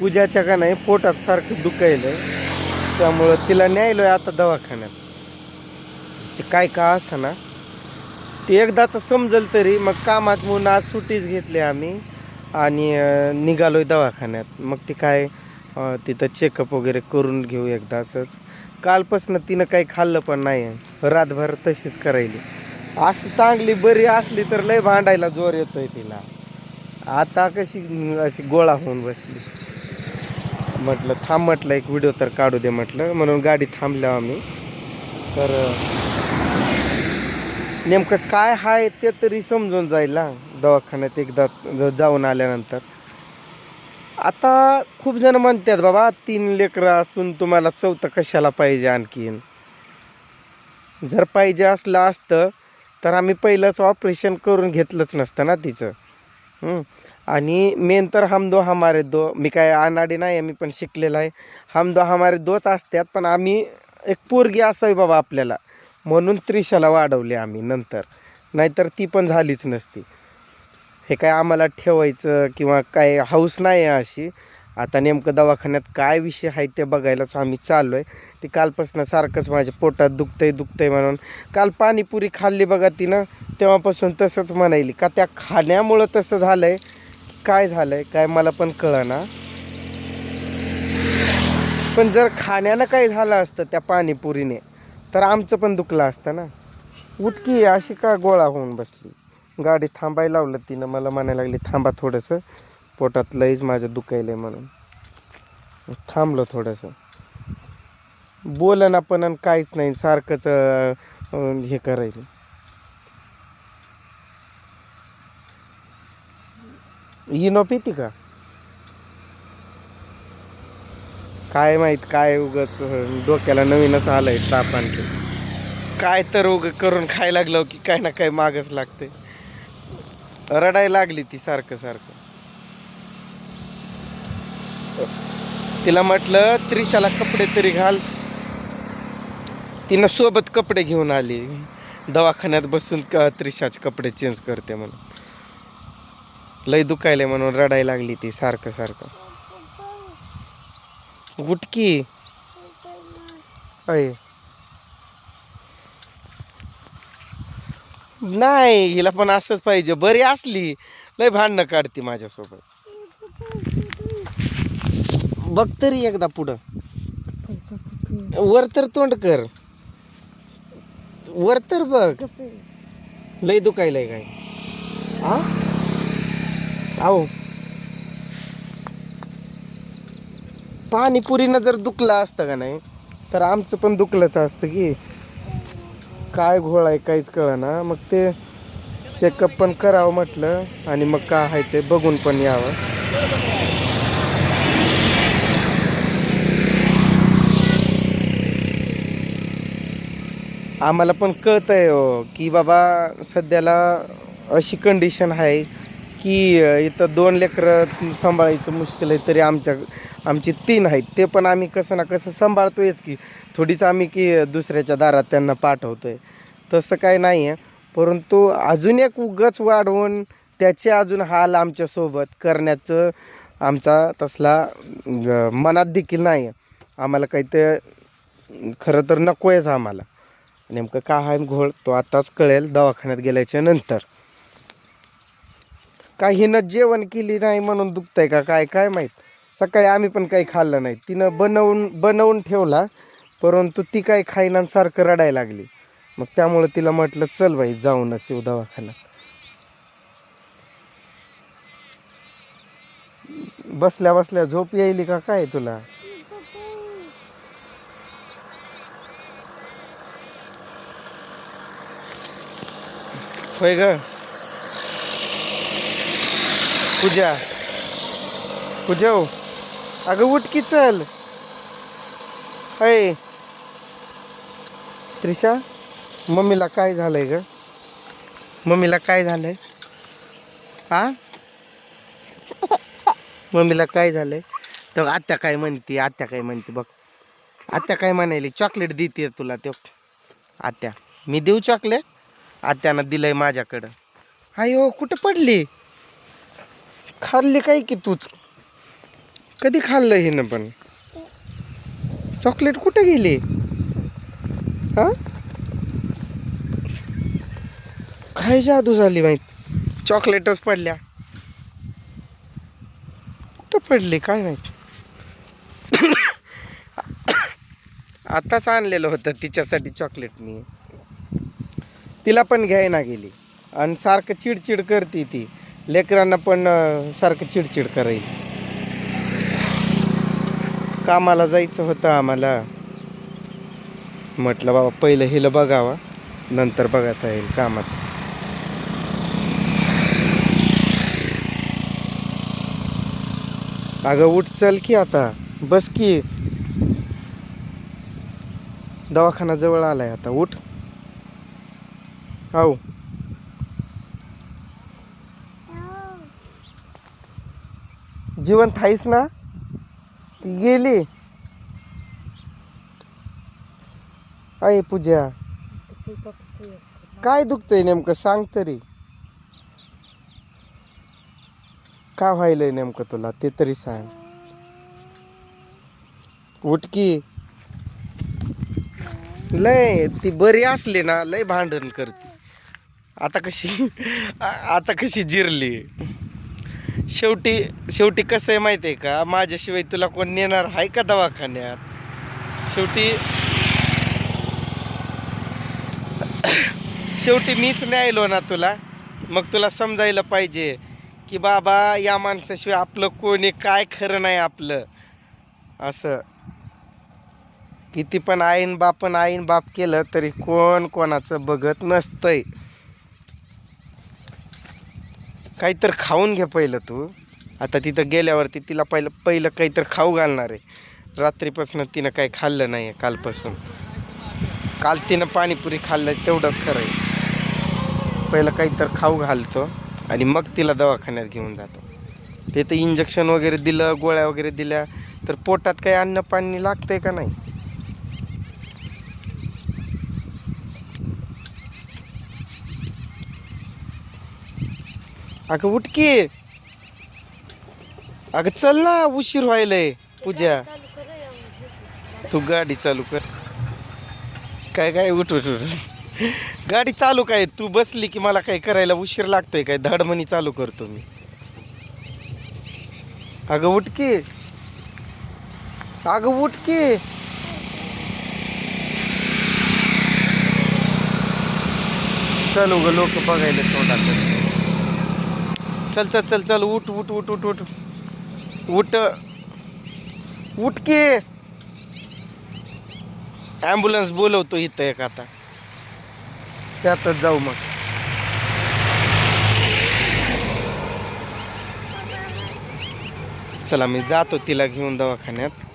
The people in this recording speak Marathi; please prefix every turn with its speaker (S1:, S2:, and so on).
S1: पूजाच्या का नाही पोटात सारखं दुखायलं त्यामुळं तिला न्यायलो आहे आता दवाखान्यात. ते काय का ना ते एकदाच समजल तरी मग कामात म्हणून आज सुट्टीच घेतली आम्ही आणि निघालो निघालोय दवाखान्यात. मग ते काय तिथं चेकअप वगैरे करून घेऊ एकदाचंच कालपासून तिनं काही खाल्लं पण नाही. रातभर तशीच करायली. असं चांगली बरी असली तर लय भांडायला जोर येतोय तिला. आता कशी अशी गोळा होऊन बसली. म्हटलं थांब म्हटलं एक व्हिडिओ तर काढू दे म्हटलं. म्हणून गाडी थांबल्या आम्ही. तर नेमकं काय हाय ते तरी समजून जाईल ना दवाखान्यात एकदा जाऊन आल्यानंतर. आता खूप जण म्हणतात बाबा तीन लेकरं असून तुम्हाला चौथं कशाला पाहिजे आणखीन जर पाहिजे असलं असतं तर आम्ही पहिलंच ऑपरेशन करून घेतलंच नसतं ना तिचं. आणि मेन तर हम दो हमारे दो. मी काय अनाडी नाही मी पण शिकलेला आहे. हम दो हमारे दोच असतात पण आम्ही एक पोरगी असावी बाबा आपल्याला. म्हणून त्रिशाला वाढवली आम्ही नंतर. नाहीतर ती पण झालीच नसती. हे काय आम्हाला ठेवायचं किंवा काय हाऊस नाही आहे अशी. आता नेमकं दवाखान्यात काय विषय आहे ते बघायलाच आम्ही चाललो आहे ते कालपासून सारखंच माझ्या पोटात दुखतंय दुखतंय म्हणून काल पाणीपुरी खाल्ली बघा तिनं. तेव्हापासून तसंच म्हणायली का त्या खाण्यामुळं तसं झालं आहे काय झालं आहे काय मला पण कळना. पण जर खाण्यानं काय झालं असतं त्या पाणीपुरीने तर आमचं पण दुखलं असतं ना. उठकी अशी का गोळा होऊन बसली. गाडी थांबायला लावलं तिनं मला म्हणायला लागली थांबा थोडंसं पोटात लईच माझं आहे म्हणून. थांबलो थोडंसं. बोल ना पण आणि काहीच नाही सारखंच हे करायचं. इनो पिती का? काय माहीत काय उगच डोक्याला नवीनच आलंय ताप आणखी. काय तर उग करून खाय लागलो की काय ना काय मागच लागते. रडायला लागली ती सारखं सारखं. तिला म्हटलं त्रिशाला कपडे तरी घाल. तिनं सोबत कपडे घेऊन आली. दवाखान्यात बसून त्रिशाचे कपडे चेंज करते म्हणून. लय दुखायले म्हणून रडायला लागली ती सारखं सारखं. गुटकी. अय. नाही हिला पण असंच पाहिजे. बरी असली लय भांडणं काढती माझ्यासोबत. बघ तरी एकदा पुढं. वर तर तोंड कर. वर तर बघ. लय दुखायलंय काय. हा आहो. पाणीपुरीनं जर दुखलं असतं का नाही तर आमचं पण दुखलंच असतं की. काय घोळ आहे काहीच कळना. मग ते चेकअप पण करावं म्हटलं आणि मग काय आहे ते बघून पण यावं. आम्हाला पण कळतं आहे हो की बाबा सध्याला अशी कंडिशन आहे की इथं दोन लेकरं सांभाळायचं मुश्किल आहे तरी आमच्या आमची तीन आहेत. ते पण आम्ही कसं ना कसं सांभाळतोयच की थोडीच आम्ही की दुसऱ्याच्या दारात त्यांना पाठवतोय. तसं काय नाही आहे परंतु अजून एक उगच वाढवून त्याचे अजून हाल आमच्यासोबत करण्याचं आमचा तसला मनात देखील नाही आहे आम्हाला काही ते खरं तर नको आहेच आम्हाला. नेमकं काय आहे घोळ तो आत्ताच कळेल दवाखान्यात गेल्याच्यानंतर. काहीनं जेवण केली नाही म्हणून दुखतंय का काय काय माहीत. सकाळी आम्ही पण काही खाल्लं नाही. तिनं बनवून बनवून ठेवला परंतु ती काय खाईना सारखं रडायला लागली. मग त्यामुळं तिला म्हटलं चल बाई जाऊनच येऊ दवाखान्यात. बसल्या बसल्या झोप येईल का? काय तुला? होय ग. पूजा। पूजा अगं उठ की चल। अय त्रिशा मम्मीला काय झालंय ग? मम्मीला काय झालंय? हा मम्मीला काय झालंय? तर आत्या काय म्हणते आत्या काय म्हणते बघ. आत्या काय म्हणायली चॉकलेट देते तुला ते. आत्या मी देऊ चॉकलेट आत्यानं दिलंय माझ्याकडं. अयो कुठं पडली? खाल्ली काय की तूच? कधी खाल्लं हिनं पण? चॉकलेट कुठे गेली? हा? काय जादू झाली माहीत चॉकलेटच पडल्या. कुठं पडली काय माहीत? आताच आणलेलं होतं तिच्यासाठी चॉकलेट मी. तिला पण घ्यायना गेली. आणि सारखं चिडचिड करते ती. लेकरांना पण सारखं चिडचिड करायची. कामाला जायचं होतं आम्हाला. म्हटलं बाबा पहिलं हिला बघावा नंतर बघायचा येईल कामात. अगं उठ चल की आता. बस की. दवाखाना जवळ आलाय आता. उठ. हो जिवंत आहेस ना? ती गेली. आई पूजा. काय दुखतंय नेमकं? सांग तरी. का व्हायलंय नेमकं तुला? ते तरी सांग. उठकी लय ती बरी असली ना लय भांडण करते. आता कशी आता कशी जिरली. शेवटी शेवटी कसं आहे माहिती आहे का? माझ्याशिवाय तुला कोण नेणार आहे का दवाखान्यात? शेवटी शेवटी मीच न्यायलो ना तुला. मग तुला समजायला पाहिजे की बाबा या माणसाशिवाय आपलं कोणी काय खरं नाही आपलं. असं. किती पण आईन बापन आईन बाप केलं तरी कोण कोणाचं बघत नसतंय. काहीतर खाऊन घे पहिलं तू. आता तिथं गेल्यावरती तिला पहिलं पहिलं काहीतरी खाऊ घालणार आहे. रात्रीपासून तिनं काही खाल्लं नाही आहे कालपासून. काल तिनं पाणीपुरी खाल्लं तेवढंच खरं आहे. पहिलं काहीतरी खाऊ घालतो आणि मग तिला दवाखान्यात घेऊन जातो. तिथं इंजेक्शन वगैरे दिलं गोळ्या वगैरे दिल्या तर पोटात काही अन्न पाणी लागतंय का नाही? अगं उठकी अगं चल ना उशीर व्हायलंय पूजा. तू गाडी चालू कर. काय काय उठ उठ उठ. गाडी चालू काय? तू बसली की मला काय करायला उशीर लागतोय काय? धडमणी चालू करतो मी. अगं उठकी अगं उठकी चल उग लोक बघायला तोंडाकडे चल चल चल चल उठ उठ उठ उठ उठ. उठ. उठ के. ॲम्ब्युलन्स बोलवतो इथं एक आता. त्यातच जाऊ मग. चला मी जातो तिला घेऊन दवाखान्यात.